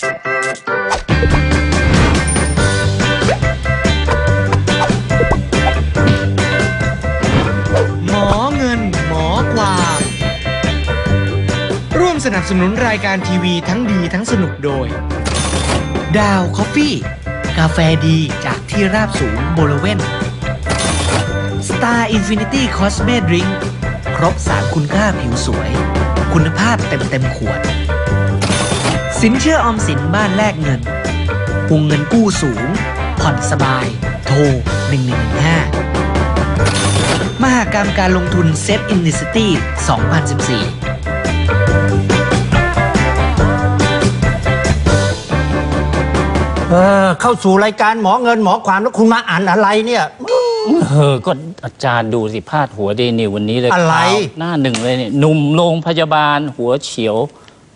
หมอเงินหมอความร่วมสนับสนุนรายการทีวีทั้งดีทั้งสนุกโดย ดาวคอฟฟี่ กาแฟดีจากที่ราบสูงบริเวณ Star Infinity Cosme Drink ครบสารคุณค่าผิวสวย คุณภาพเต็มเต็มขวด สินเชื่อออมสินบ้านแลกเงินวงเงินกู้สูง ผ่อนสบาย โทร 1115 มหากรรมการลงทุนเซฟอินดิสตี้2014เออเข้าสู่รายการหมอเงินหมอความแล้วคุณมาอ่านอะไรเนี่ยเออก็อาจารย์ดูสิพาดหัวเดนิววันนี้เลยอะไรข่าวหน้าหนึ่งเลยเนี่ยหนุ่มโรงพยาบาลหัวเฉียว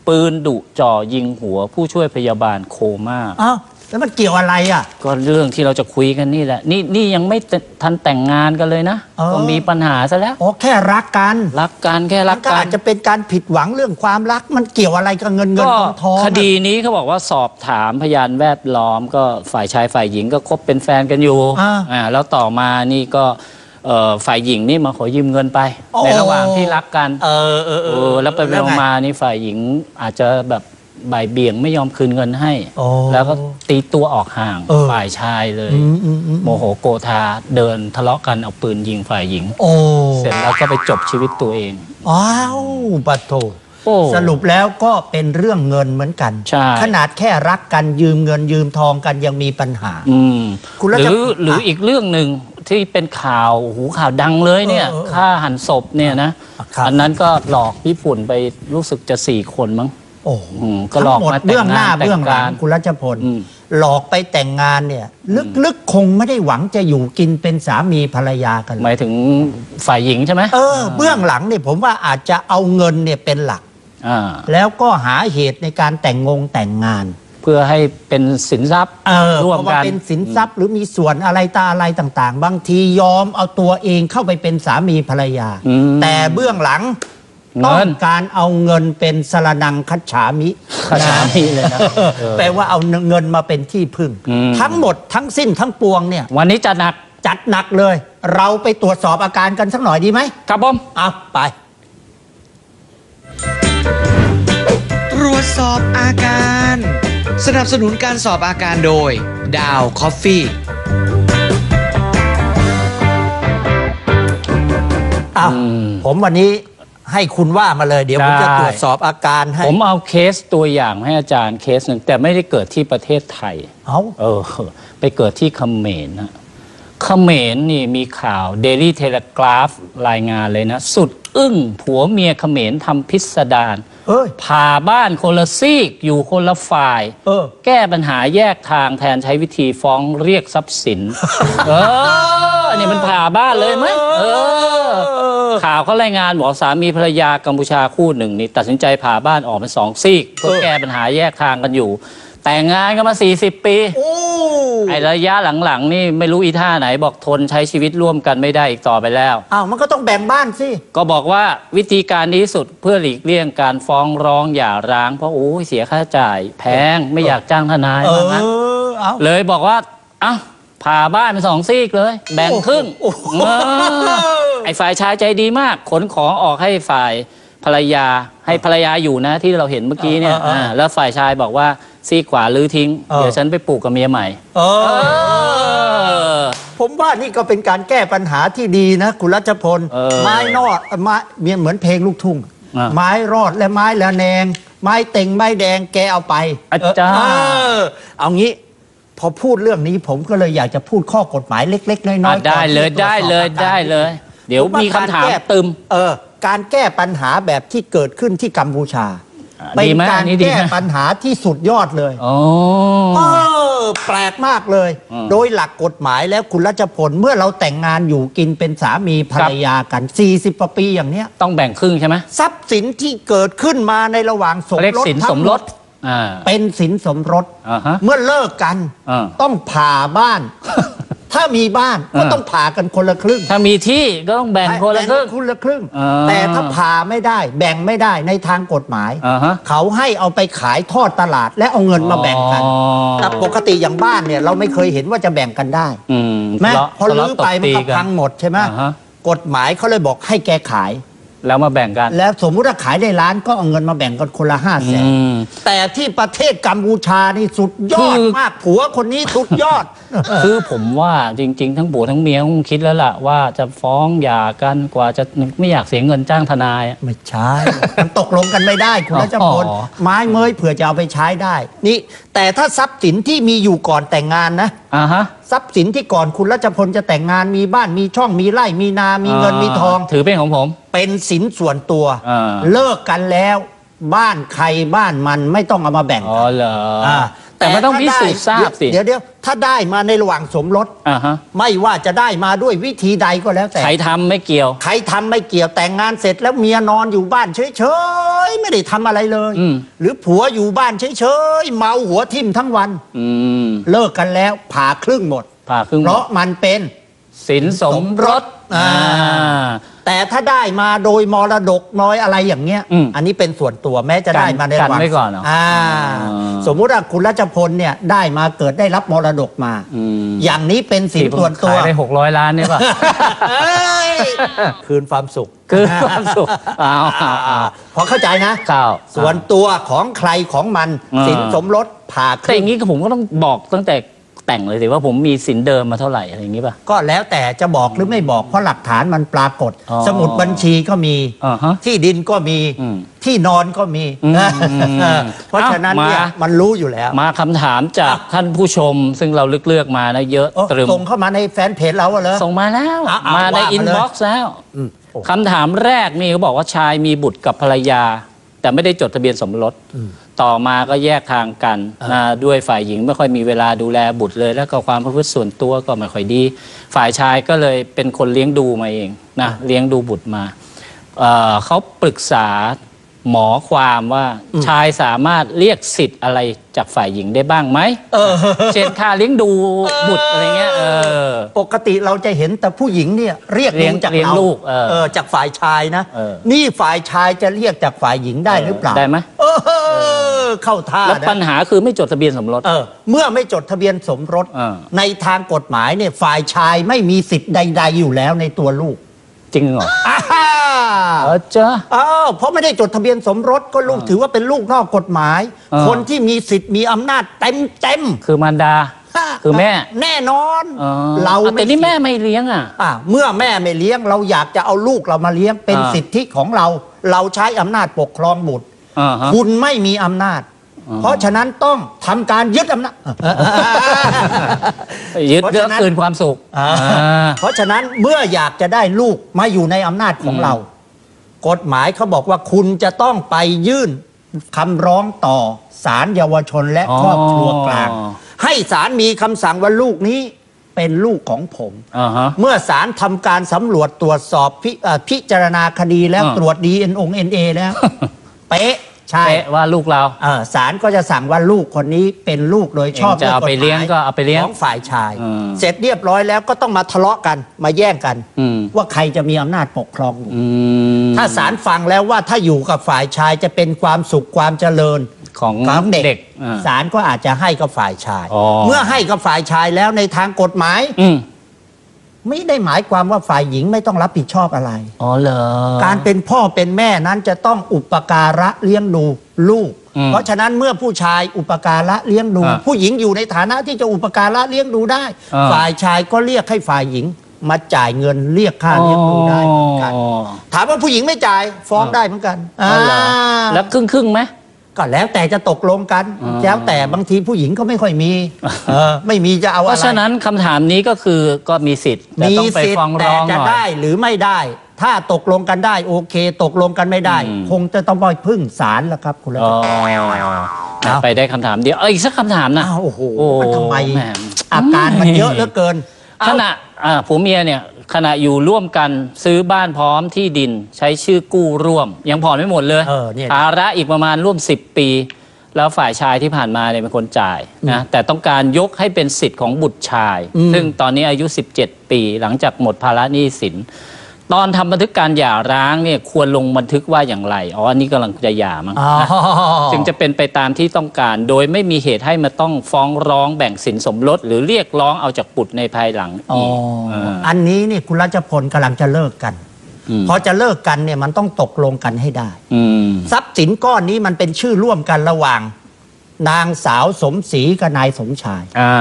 ปืนดุจ่อยิงหัวผู้ช่วยพยาบาลโคม่า อ้าวแล้วมันเกี่ยวอะไรอะ ก็เรื่องที่เราจะคุยกันนี่แหละ นี่นี่ยังไม่ทันแต่งงานกันเลยนะเออ ก็มีปัญหาซะแล้วอ๋อแค่รักกันรักกันแค่รัมักนก็กัอานจจะเป็นการผิดหวังเรื่องความรัก มันเกี่ยวอะไรกับเงินเงินก็ทองทองอะคดีนี้เขาบอกว่าสอบถามพยานแวดล้อม ก็ฝ่ายชายฝ่ายหญิงก็คบเป็นแฟนกันอยู่อ่าอ่าแล้วต่อมานี่ก็ เอ่อฝ่ายหญิงนี่มาขอยืมเงินไป โอ้ ในระหว่างที่รักกันเออเออเอเอออแล้วไปไปไง มานี่ฝ่ายหญิงอาจจะแบบบ่ายเบี่ยงไม่ยอมคืนเงินให้ โอ้แล้วก็ตีตัวออกห่างเออ ฝ่ายชายเลย อืมอืมอืมโมโหโกธาเดินทะเลาะกันเอาปืนยิงฝ่ายหญิง โอ้เสร็จแล้วก็ไปจบชีวิตตัวเองอ้าวปัดโถโอ้ สรุปแล้วก็เป็นเรื่องเงินเหมือนกัน ใช่ ขนาดแค่รักกันยืมเงินยืมทองกันยังมีปัญหา อืมคุณรัชหรือพลหรืออีกเรื่องหนึ่ง ที่เป็นข่าวหูข่าวดังเลยเนี่ยเออเออฆ่าหันศพเนี่ยนะครับ อันนั้นก็หลอกญี่ปุ่นไปรู้สึกจะสี่คนมั้ง โอ้โหอืมก็หลอกทั้งหมดมาแต่งเบื้องหน้างานแต่งเบื้องหลังการคุณรัชพล อืม หลอกไปแต่งงานเนี่ย ลึกๆคงไม่ได้หวังจะอยู่กินเป็นสามีภรรยากันหรหอกมายถึงฝ่ายหญิงใช่ไหมเออ เบื้องหลังเนี่ยผมว่าอาจจะเอาเงินเนี่ยเป็นหลัก อ่า แล้วก็หาเหตุในการแต่งงงแต่งงาน เพื่อให้เป็นสินทรัพย์เออร่วมเพราะว่ากันเป็นสินทรัพย์หรือมีส่วนอะไรตาอะไรต่างๆ บางทียอมเอาตัวเองเข้าไปเป็นสามีภรรยาอืมแต่เบื้องหลังเงินต้องการเอาเงินเป็นสรนังคัจฉามิคัจฉามิเลยนะเออแปลว่าเอาเงินมาเป็นที่พึ่งอืมทั้งหมดทั้งสิ้นทั้งปวงเนี่ย วันนี้จัดหนักจัดหนักเลย เราไปตรวจสอบอาการกันสักหน่อยดีไหมครับผมเอาไป ตรวจสอบอาการ สนับสนุนการสอบอาการโดย ดาวคอฟฟี่เอาอืมผมวันนี้ให้คุณว่ามาเลย เดี๋ยวผมได้จะตรวจสอบอาการให้ผมเอาเคสตัวอย่างให้อาจารย์เคสหนึ่งแต่ไม่ได้เกิดที่ประเทศไทย เอาเออ ไปเกิดที่เขมรนะเขมรนี่มีข่าว Daily Telegraph รายงานเลยนะ สุดอึ้งผัวเมียเขมรทำพิสดาร เอ้ยพาบ้านคนละซีกอยู่คนละฝ่าย เออ แก้ปัญหาแยกทางแทนใช้วิธีฟ้องเรียกทรัพย์สิน เออนี่มันผ่าบ้านเลยไหมเออ ข่าวเขารายงานบอกสามีภรรยากัมพูชาคู่หนึ่งนี่ตัดสินใจผ่าบ้านออกเป็นสองซีกเพื่อเออแก้ปัญหาแยกทางกันอยู่ แต่งงานกันมา 40 ปี โอ้ ไอ้ระยะหลังๆ นี่ไม่รู้อีท่าไหนบอกทนใช้ชีวิตร่วมกันไม่ได้อีกต่อไปแล้ว อ้าวมันก็ต้องแบ่งบ้านสิ ก็บอกว่าวิธีการดีที่สุดเพื่อหลีกเลี่ยงการฟ้องร้องหย่าร้าง เพราะโอ้ยเสียค่าใช้จ่ายแพงไม่อยากจ้างทนายเอว่างั้นอเอา เลยบอกว่าเอ้าผ่าบ้านเป็นสองซีกเลย แบ่งครึ่งโอ้โห เออไอ้ฝ่ายชายใจดีมากขนของออกให้ฝ่ายภรรยาให้ภรรยาอยู่นะที่เราเห็นเมื่อกี้เนี่ยเออเออเอออ่าแล้วฝ่ายชายบอกว่า ซีกขวาลื้อทิ้ง เออ เดี๋ยวฉันไปปลูกกับเมียใหม่ เอเอออ ผมว่านี่ก็เป็นการแก้ปัญหาที่ดีนะ คุณรัชพล เออไม้นอดไม้เมียเหมือนเพลงลูกทุ่ง อะไม้รอดและไม้ละแนง ไม้เต็งไม้แดงแกเอาไปอาจารย์ เออเอางี้ พอพูดเรื่องนี้ผมก็เลยอยากจะพูดข้อกฎหมายเล็ก ๆ น้อยอะๆได้เลยก่อนที่จะได้เลยตรวจสอบอาการได้เลย เดี๋ยวมีคำถามผว่กรแก้ตึม เออ การแก้ปัญหาแบบที่เกิดขึ้นที่กัมพูชาอะ เป็ดีนไหมการอันนี้ดีแก้ไหมปัญหาที่สุดยอดเลยอ๋อเออแปลกมากเลยอืมโดยหลักกฎหมายแล้วคุณรัชพลเมื่อเราแต่งงานอยู่กินเป็นสามีภรรยากัน 40กว่าปีอย่างเนี้ย ต้องแบ่งครึ่งใช่ไหมทรัพย์สินที่เกิดขึ้นมาในระหว่างสมเรียกรสสินทั้สงมหรดสอ่าเป็นสินสมรสอ่าฮะเมื่อเลิกกันอ่าต้องผ่าบ้าน ถ้ามีบ้านก็อ่าต้องผ่ากันคนละครึ่งถ้ามีที่ก็ต้องแบ่งคนละครึ่งแบ่คนละครึ่งอ่าแต่ถ้าผ่าไม่ได้ แบ่งไม่ได้ในทางกฎหมายอ่าฮะเขาให้เอาไปขายทอดตลาด และเอาเงินมาแบ่งกันอ๋อแต่ปกติอย่างบ้านเนี่ยเราไม่เคยเห็นว่าจะแบ่งกันได้อืมแม้ทะเลาะพอลื้อไปมันก็ทะเลาะตบตีพังหมดใช่ไหมอ่าฮะกฎหมายเขาเลยบอกให้แกขาย แล้วมาแบ่งกัน แล้วสมมุติว่าขายได้ล้านก็เอาเงินมาแบ่งกันคนละห้าแสนอืมแต่ที่ประเทศกัมพูชานี่สุดยอดคือมากผัวคนนี้สุดยอด คือผมว่าจริง ๆ ทั้งผัวทั้งเมียคงคิดแล้วล่ะว่าจะฟ้องหย่ากันกว่าจะไม่อยากเสียเงินจ้างทนายอะไม่ใช่มันตกลงกันไม่ได้คุณรัชพลอ๋อไม้เมยเผื่อจะเอาไปใช้ได้ นี่แต่ถ้าทรัพย์สินที่มีอยู่ก่อนแต่งงานนะ อ่าฮะ ทรัพย์สินที่ก่อนคุณรัชพลจะแต่งงานมีบ้านมีช่องมีไร่มีนา มีเงินมีทอง ถือเป็นของผม เป็นสินส่วนตัว อ่า เลิกกันแล้ว บ้านใครบ้านมันไม่ต้องเอามาแบ่งอ๋อกันเหรออา แต่มันต้องถ้พิสูจน์ทราบสิเดี๋ยวเดี๋ยวถ้าได้มาในระหว่างสมรสอ่าฮะไม่ว่าจะได้มาด้วยวิธีใดก็แล้วแต่ใครทำไม่เกี่ยว ใครทำไม่เกี่ยวแต่งงานเสร็จแล้วเมียนอนอยู่บ้านเฉยๆไม่ได้ทำอะไรเลยอืมหรือผัวอยู่บ้านเฉยๆเมาหัวทิ่มทั้งวันอืมเลิกกันแล้วผ่าครึ่งหมดผ่าครึ่งเพราะมันเป็นสินสมรสอ่า แต่ถ้าได้มาโดยมรดกน้อยอะไรอย่างเงี้ย อืมอันนี้เป็นส่วนตัวแม้จะได้มาในกันระหว่างไว้ก่อนเหรออ่อ่า อ่า สมมุติว่าคุณรัชพลเนี่ยได้มาเกิดได้รับมรดกมา อืมอย่างนี้เป็นสินที่ผมส่วนตัวขายได้หกร้อยล้านเนี่ยป่ะ เอ้ยคืนความสุขคือความสุขเอาเอาเอาพอเข้าใจนะเก้า ส่วนตัวของใครของมันอ่า สินสมรสผ่าคแต่อรึ่งย่างนี้ก็ผมก็ต้องบอกตั้งแต่ แต่งเลยสิว่าผมมีสินเดิมมาเท่าไหร่อะไรอย่างนี้ป่ะ ก็แล้วแต่จะบอกหรือไม่บอกเพราะหลักฐานมันปรากฏ อ๋อสมุดบัญชีก็มี อ่าฮะที่ดินก็มีอืมที่นอนก็มีอืมเพราะฉะนั้นเนี่ยเอ้ามามันรู้อยู่แล้ว มาคำถามจากท่านผู้ชม ซึ่งเราเลือกเลือกๆมานะเยอะโอ้ตรึมส่งเข้ามาในแฟนเพจเราอะเหรอ ส่งมาแล้ว เอาเอามาในว่ามาเลย อินบ็อกซ์แล้ว อืมโอ้ คำถามแรกนี่เขาบอกว่าชายมีบุตรกับภรรยา แต่ไม่ได้จดทะเบียนสมรส ต่อมาก็แยกทางกันนะด้วยฝ่ายหญิงไม่ค่อยมีเวลาดูแลบุตรเลย แล้วก็ความประพฤติส่วนตัวก็ไม่ค่อยดี ฝ่ายชายก็เลยเป็นคนเลี้ยงดูมาเองนะเลี้ยงดูบุตรมาเอ่อเขาปรึกษา หมอความว่าชายสามารถเรียกสิทธิ์อะไรจากฝ่ายหญิงได้บ้างไหมเออเช่นค่าเลี้ยงดูบุตรอะไรเงี้ยเออปกติเราจะเห็นแต่ผู้หญิงเนี่ยเรียกเลี้ยงดูจากเลี้ยงเราลูกเออเออจากฝ่ายชายนะเออนี่ฝ่ายชายจะเรียกจากฝ่ายหญิงได้หรือเปล่าได้ไหมเออเข้าท่าแล้วนะปัญหาคือไม่จดทะเบียนสมรสเออเมื่อไม่จดทะเบียนสมรสเออในทางกฎหมายเนี่ยฝ่ายชายไม่มีสิทธิ์ใด ๆ อยู่แล้วในตัวลูก จริงเหรออ้าฮ่าเออจ้า อ้าวเพราะไม่ได้จดทะเบียนสมรสก็ลูกถือว่าเป็นลูกนอกกฎหมาย เออ คนที่มีสิทธิ์มีอำนาจเต็มเต็มคือมารดา ๆคือแม่ แน่นอนอ๋อเราอะแต่นี่สิแม่ไม่เลี้ยงอะ อะเมื่อแม่ไม่เลี้ยงเราอยากจะเอาลูกเรามาเลี้ยงเป็นอ่า สิทธิของเรา เราใช้อำนาจปกครองบุตร อ่าฮะ คุณไม่มีอำนาจอ๋อ เพราะฉะนั้นต้องทำการยึดอำนาจ ยึดเพราะเรื่องฉะนั้นคืนความสุขอ่าอ่า เพราะฉะนั้นเมื่ออยากจะได้ลูกมาอยู่ในอำนาจของอืม เรา กฎหมายเขาบอกว่าคุณจะต้องไปยื่นคำร้องต่อศาลเยาวชนและครอบครัวกลาง ให้ศาลมีคำสั่งว่าลูกนี้เป็นลูกของผม อ่าฮะ เมื่อศาลทำการสำรวจตรวจสอบพิเอ่อพิจารณาคดีแล้วอ่า ตรวจดีเอ็นองเอ็นเอแล้ว เป๊ะ ใช่ เป๊ะว่าลูกเรา เออศาลก็จะสั่งว่าลูกคนนี้เป็นลูกโดยชอบเองจะเอาไปด้วยฎหมเลี้ยงก็เอาไปเลี้ยงของฝ่ายชาย อืมเสร็จเรียบร้อยแล้วก็ต้องมาทะเลาะกันมาแย่งกัน อืม ว่าใครจะมีอำนาจปกครองบุตรอืมถ้าศาลฟังแล้วว่าถ้าอยู่กับฝ่ายชายจะเป็นความสุขความเจริญของของเด็ก อ่า ศาลก็อาจจะให้กับฝ่ายชาย อ๋อ เมื่อให้กับฝ่ายชายแล้วในทางกฎหมาย อืม ไม่ได้หมายความว่าฝ่ายหญิงไม่ต้องรับผิดชอบอะไร อ๋อเหรอ การเป็นพ่อเป็นแม่นั้นจะต้องอุปการะเลี้ยงดูลูก อืมเพราะฉะนั้นเมื่อผู้ชายอุปการะเลี้ยงดู อะผู้หญิงอยู่ในฐานะที่จะอุปการะเลี้ยงดูได้ อ่าฝ่ายชายก็เรียกให้ฝ่ายหญิงมาจ่ายเงินเรียกค่าเลี้ยงดูได้เหมือนกัน อ๋อถามว่าผู้หญิงไม่จ่ายฟ้องได้เหมือนกันอ๋อเหรออ่าแล้วครึ่งครึ่งๆไหม ก็แล้วแต่จะตกลงกันอ่าแล้วแต่บางทีผู้หญิงก็ไม่ค่อยมีเออไม่มีจะเอาเพอะไรราะฉะนั้นคำถามนี้ก็คือก็มีสิทธิ์แต่มีต้องไปสิทฟ้องธิ์แต่ร้องจะหน่อยได้หรือไม่ได้ ถ้าตกลงกันได้โอเค ตกลงกันไม่ได้อืมคงจะต้องไปพึ่งศาลแล้วครับคุณรัอ๋ชอพลเอาไปได้คำถามเดียวเอออีกสักคำถามนะอ้าวโอ้โหโอ้มันทำไมแหมอาการมันเยอะเหลือเกิน ขณะอ่าผัวเมียเนี่ยขณะอยู่ร่วมกันซื้อบ้านพร้อมที่ดินใช้ชื่อกู้ร่วม ยังผ่อนไม่หมดเลยเออเนี่ย ภาระอีกประมาณร่วม 10 ปี แล้วฝ่ายชายที่ผ่านมาเนี่ยเป็นคนจ่ายนะแต่ต้องการยกให้เป็นสิทธิ์ของบุตรชายอืมซึ่งตอนนี้อายุ 17 ปี หลังจากหมดภาระหนี้สิน ตอนทำบันทึกการหย่าร้างเนี่ยควรลงบันทึกว่าอย่างไรอ๋ออันนี้กำลังจะหย่ามั้งอ๋อ นะจึงจะเป็นไปตามที่ต้องการ โดยไม่มีเหตุให้มาต้องฟ้องร้องแบ่งสินสมรส หรือเรียกร้องเอาจากบุตรในภายหลังอ๋ออีกเอออันนี้นี่คุณรัชพลกำลังจะเลิกกัน มพอจะเลิกกันเนี่ยมันต้องตกลงกันให้ได้ อืมทรัพย์สินก้อนนี้มันเป็นชื่อร่วมกันระหว่าง นางสาวสมศรีกับนายสมชาย อ่า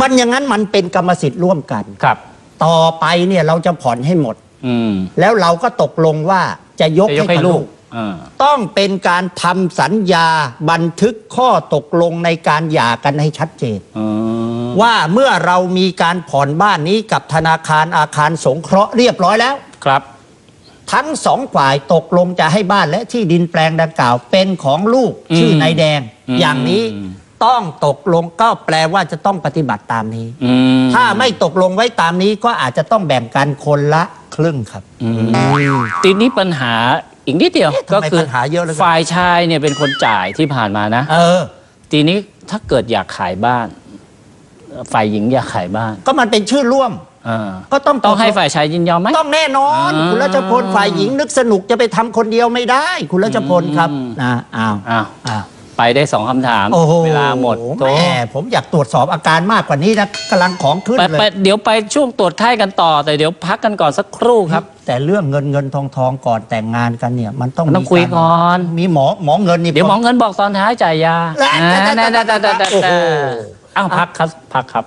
มันอย่างนั้นมันเป็นกรรมสิทธิ์ร่วมกัน ครับ ต่อไปเนี่ยเราจะผ่อนให้หมด อืม แล้วเราก็ตกลงว่าจะยกจะยกให้ให้กับลูลูกก อ่า ต้องเป็นการทำสัญญาบันทึกข้อตกลงในการหย่ากันให้ชัดเจนอืมว่าเมื่อเรามีการผ่อนบ้านนี้กับธนาคารอาคารสงเคราะห์เรียบร้อยแล้ว ครับ ทั้งสองฝ่ายตกลงจะให้บ้านและที่ดินแปลงดังกล่าว เป็นของลูกอืมชื่อนายแดง อืมอย่างนี้ ต้องตกลงก็แปลว่าจะต้องปฏิบัติตามนี้ อืมถ้าไม่ตกลงไว้ตามนี้ก็อาจจะต้องแบ่งกันคนละครึ่งครับ อืมทีนี้ปัญหาอีกนิดเดียว เอ๊ะทำก็ไมคือปัญหาเยอะเหลือเกิน ฝ่ายชายเนี่ยเป็นคนจ่ายที่ผ่านมานะ เออ ทีนี้ถ้าเกิดอยากขายบ้าน ฝ่ายหญิงอยากขายบ้านก็มันเป็นชื่อร่วม อ่าก็ต้องต้องให้ตกลฝ่ายชายยินยอมไหม ต้องแน่นอน อ่าคุณรัชพลฝ่ายหญิงนึกสนุกจะไปทำคนเดียวไม่ได้ คุณรัชพลครับอืม นะอ้าวอ้าว อ้าว ไปได้สองคำถามเวลาหมดโอ้โถ่ผมอยากตรวจสอบอาการมากกว่านี้นะกำลังของขึ้นเลยเดี๋ยวไปช่วงตรวจไข้กันต่อ แต่เดี๋ยวพักกันก่อนสักครู่ครับ แต่เรื่องเงินเงินทองทองก่อนแต่งงานกันเนี่ย มันต้องต้องมีคุยก่อน มีหมอหมอเงินนี่ เดี๋ยวหมอเงินบอกตอนท้ายจ่ายยาแหละแหละแหละแหละแหละแหละโอ้อ้าพักครับพักครับ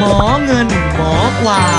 หมอ Wow.